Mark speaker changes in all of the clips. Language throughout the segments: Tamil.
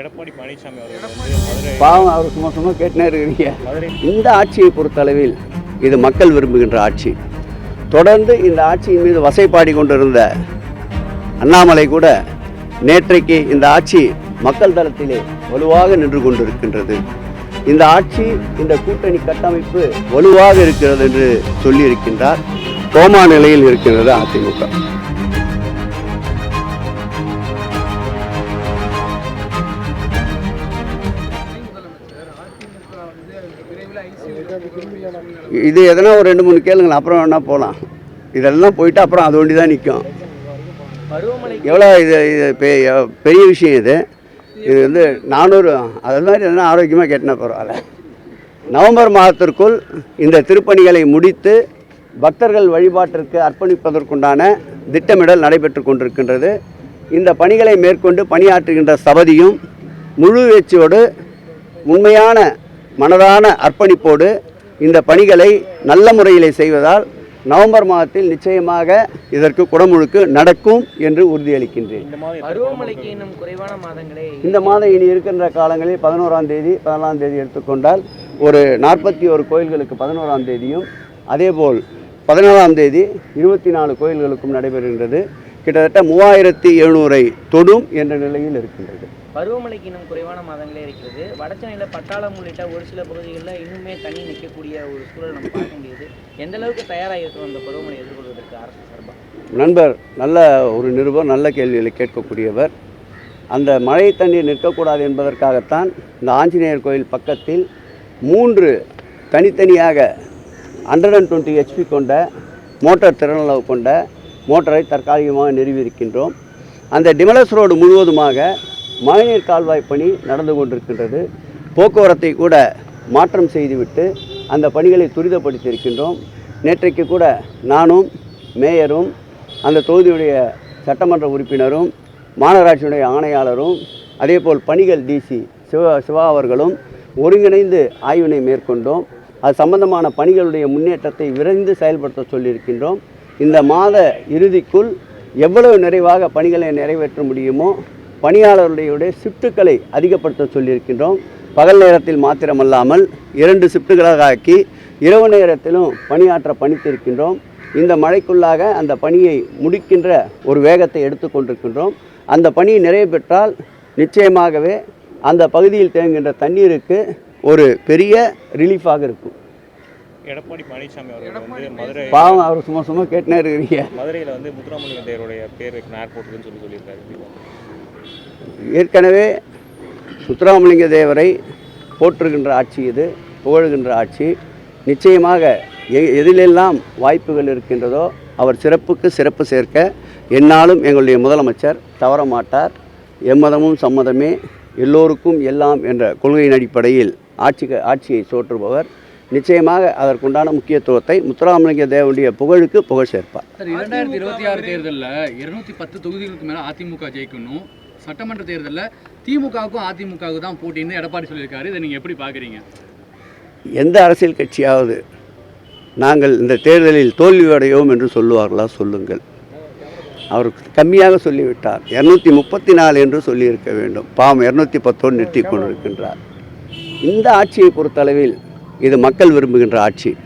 Speaker 1: எடப்பாடி பழனிசாமி அவர்கள்
Speaker 2: பாவம் அவர் சும்மா சும்மா கேட்டுனே இருக்கிறீங்க. இந்த ஆட்சியை பொறுத்தளவில் இது மக்கள் விரும்புகின்ற ஆட்சி. தொடர்ந்து இந்த ஆட்சியின் மீது வசைப்பாடி கொண்டிருந்த அண்ணாமலை கூட நேற்றைக்கு இந்த ஆட்சி மக்கள் தளத்திலே வலுவாக நின்று கொண்டிருக்கின்றது. இந்த ஆட்சி இந்த கூட்டணி கட்டமைப்பு வலுவாக இருக்கிறது என்று சொல்லியிருக்கின்றார். கோமா நிலையில் இருக்கின்றது அதிமுக. இது எதனா ஒரு ரெண்டு மூணு கேளுங்களேன் அப்புறம் வேணா போகலாம் இதெல்லாம் போயிட்டு அப்புறம் அது ஒண்டி தான் நிற்கும் எவ்வளோ இது இது பெ- பெரிய விஷயம் இது. இது வந்து நானூறு அது மாதிரி எதனா ஆரோக்கியமாக கேட்டினா பரவாயில்ல. நவம்பர் மாதத்திற்குள் இந்த திருப்பணிகளை முடித்து பக்தர்கள் வழிபாட்டிற்கு அர்ப்பணிப்பதற்குண்டான திட்டமிடல் நடைபெற்று கொண்டிருக்கின்றது. இந்த பணிகளை மேற்கொண்டு பணியாற்றுகின்ற சபதியும் முழு வெற்றியோடு உண்மையான மனதான அர்ப்பணிப்போடு இந்த பணிகளை நல்ல முறையிலே செய்வதால் நவம்பர் மாதத்தில் நிச்சயமாக இதற்கு குடமுழுக்கு நடக்கும் என்று உறுதியளிக்கின்றேன்.
Speaker 1: இந்த மாதம்
Speaker 2: இனி இருக்கின்ற காலங்களில் பதினோராம் தேதி பதினாலாம் தேதி எடுத்துக்கொண்டால் ஒரு நாற்பத்தி ஒரு கோயில்களுக்கு பதினோராம் தேதியும் அதேபோல் பதினாலாம் தேதி இருபத்தி நாலு கோயில்களுக்கும் நடைபெறுகின்றது. கிட்டத்தட்ட மூவாயிரத்தி எழுநூறை தொடும் என்ற நிலையில் இருக்கின்றது.
Speaker 3: பருவமழைக்கு இன்னும் குறைவான மாதங்களே இருக்கிறது. வடச்சென்னையில் பட்டாளம் உள்ளிட்ட ஒரு சில பகுதிகளில் இன்னுமே தண்ணி நிற்கக்கூடிய ஒரு சூழல் நம்ம பார்க்க முடியுது. எந்த அளவுக்கு தயாராக இருக்கும் அந்த பருவமழை எதிர்கொள்வதற்கு அரசு சார்பாக?
Speaker 2: நண்பர் நல்ல ஒரு நிருபர் நல்ல கேள்விகளை கேட்கக்கூடியவர். அந்த மழை தண்ணீர் நிற்கக்கூடாது என்பதற்காகத்தான் இந்த ஆஞ்சநேயர் கோயில் பக்கத்தில் மூன்று தனித்தனியாக ஹண்ட்ரட் அண்ட் டுவெண்ட்டி ஹெச்பி கொண்ட மோட்டார் திறனளவு கொண்ட மோட்டரை தற்காலிகமாக நிறுவியிருக்கின்றோம். அந்த டிமலஸ் ரோடு முழுவதுமாக மழைநீர் கால்வாய் பணி நடந்து கொண்டிருக்கின்றது. போக்குவரத்தை கூட மாற்றம் செய்துவிட்டு அந்த பணிகளை துரிதப்படுத்தியிருக்கின்றோம். நேற்றைக்கு கூட நானும் மேயரும் அந்த தொகுதியுடைய சட்டமன்ற உறுப்பினரும் மாநகராட்சியுடைய ஆணையாளரும் அதேபோல் பணிகள் டிசி சிவா சிவா அவர்களும் ஒருங்கிணைந்து ஆய்வினை மேற்கொண்டோம். அது சம்பந்தமான பணிகளுடைய முன்னேற்றத்தை விரைந்து செயல்படுத்த சொல்லியிருக்கின்றோம். இந்த மாத இறுதிக்குள் எவ்வளவு நிறைவாக பணிகளை நிறைவேற்ற முடியுமோ பணியாளர்களுடைய ஷிஃப்ட்டுகளை அதிகப்படுத்த சொல்லியிருக்கின்றோம். பகல் நேரத்தில் மாத்திரமல்லாமல் இரண்டு ஷிஃப்ட்டுகளாக ஆக்கி இரவு நேரத்திலும் பணியாற்ற பணித்திருக்கின்றோம். இந்த மழைக்குள்ளாக அந்த பணியை முடிக்கின்ற ஒரு வேகத்தை எடுத்துக்கொண்டிருக்கின்றோம் அந்த பணி நிறைவு பெற்றால் நிச்சயமாகவே அந்த பகுதியில் தேங்குகின்ற தண்ணீருக்கு ஒரு பெரிய ரிலீஃபாக இருக்கும்.
Speaker 1: எடப்பாடி பழனிசாமி அவர்கள் வந்து மதுரை
Speaker 2: பாவம் அவர் சும்மா சும்மா கேட்டுனே இருக்கிறீங்க.
Speaker 1: மதுரையில் வந்து முத்துராமலிங்க தேவருடைய பேர் வைக்கணும் ஏர்போர்ட்டுக்குன்னு சொல்லி சொல்லியிருக்காரு.
Speaker 2: ஏற்கனவே சுத்தராமலிங்க தேவரை போற்றுகின்ற ஆட்சி இது புகழுகின்ற ஆட்சி. நிச்சயமாக எ எதிலெல்லாம் வாய்ப்புகள் இருக்கின்றதோ அவர் சிறப்புக்கு சிறப்பு சேர்க்க என்னாலும் எங்களுடைய முதலமைச்சர் தவற மாட்டார். எம்மதமும் சம்மதமே எல்லோருக்கும் எல்லாம் என்ற கொள்கையின் அடிப்படையில் ஆட்சி ஆட்சியை சோற்றுபவர் நிச்சயமாக அதற்குண்டான முக்கியத்துவத்தை முத்துராமலிங்க தேவனுடைய புகழுக்கு புகழ் சேர்ப்பார்.
Speaker 4: சார் இரண்டாயிரத்தி இருபத்தி ஆறு தேர்தலில் இருநூத்தி பத்து தொகுதிகளுக்கு மேலே அதிமுக ஜெயிக்கணும். சட்டமன்ற தேர்தலில் திமுகவுக்கும் அதிமுகவுக்கு தான் போட்டின்னு எடப்பாடி சொல்லியிருக்காரு. இதை நீங்கள் எப்படி பார்க்குறீங்க
Speaker 2: எந்த அரசியல் கட்சியாவது நாங்கள் இந்த தேர்தலில் தோல்வியடையோம் என்று சொல்லுவார்களா? சொல்லுங்கள். அவர் கம்மியாக சொல்லிவிட்டார். இரநூத்தி முப்பத்தி நாலு என்று சொல்லியிருக்க வேண்டும். பாவம் இரநூத்தி பத்தோடு நிறுத்தி கொண்டிருக்கின்றார். இந்த ஆட்சியை பொறுத்தளவில் இது மக்கள் விரும்புகின்ற ஆட்சி.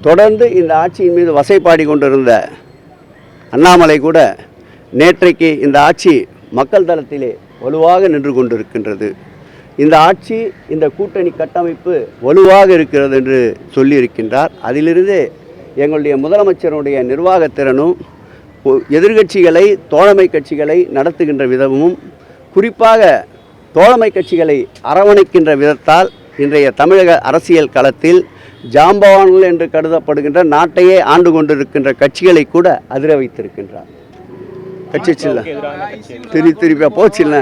Speaker 2: தொடர்ந்து இந்த ஆட்சியின் மீது வசைப்பாடி கொண்டிருந்த அண்ணாமலை கூட நேற்றைக்கு இந்த ஆட்சி மக்கள் தளத்திலே வலுவாக நின்று கொண்டிருக்கின்றது. இந்த ஆட்சி இந்த கூட்டணி கட்டமைப்பு வலுவாக இருக்கிறது என்று சொல்லியிருக்கின்றார். அதிலிருந்து எங்களுடைய முதலமைச்சருடைய நிர்வாகத்திறனும் ஒ- எதிர்க்கட்சிகளை தோழமை கட்சிகளை நடத்துகின்ற விதமும் குறிப்பாக தோழமை கட்சிகளை அரவணைக்கின்ற விதத்தால் இன்றைய தமிழக அரசியல் களத்தில் ஜாம்பவான்கள் என்று கருதப்படுகின்ற நாட்டையே ஆண்டு கொண்டிருக்கின்ற கட்சிகளை கூட அதிர வைத்திருக்கின்றார். கட்சி சில்ல. திரு திருப்பி போச்சுல்ல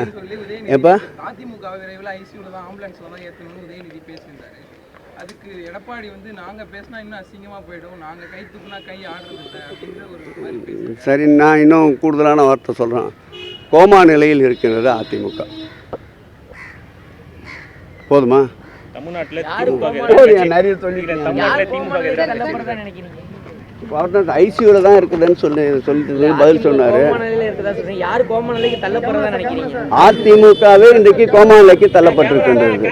Speaker 2: எப்போ?
Speaker 5: அதிமுக விரைவில் ஐசியூல தான் ஆம்புலன்ஸ்ல தான் ஏற்றணும்னு உதயநிதி பேசியிருந்தாரு. அதுக்கு எடப்பாடி வந்து நாங்க பேசினா இன்னும் அசிங்கமா போயிடும். நாங்க கை தூக்குனா கை ஆடுறது அப்படின்ற ஒரு
Speaker 2: சரி நான் இன்னும் கூடுதலான வார்த்தை சொல்கிறேன் கோமா நிலையில் இருக்கின்றது அதிமுக. போதுமா?
Speaker 1: தமிழ்நாட்டில்.
Speaker 2: நிறைய
Speaker 3: தான் நினைக்கிறீங்க?
Speaker 2: அவர் ஐசியூவில் தான் இருக்குதுன்னு சொல்லி சொல்லிட்டு பதில் சொன்னார்.
Speaker 3: யார் கோமா நிலைக்கு தள்ளப்படுறதா நினைக்கிறீங்க?
Speaker 2: அதிமுகவே இன்றைக்கு கோமா நிலைக்கு தள்ளப்பட்டிருக்கின்றது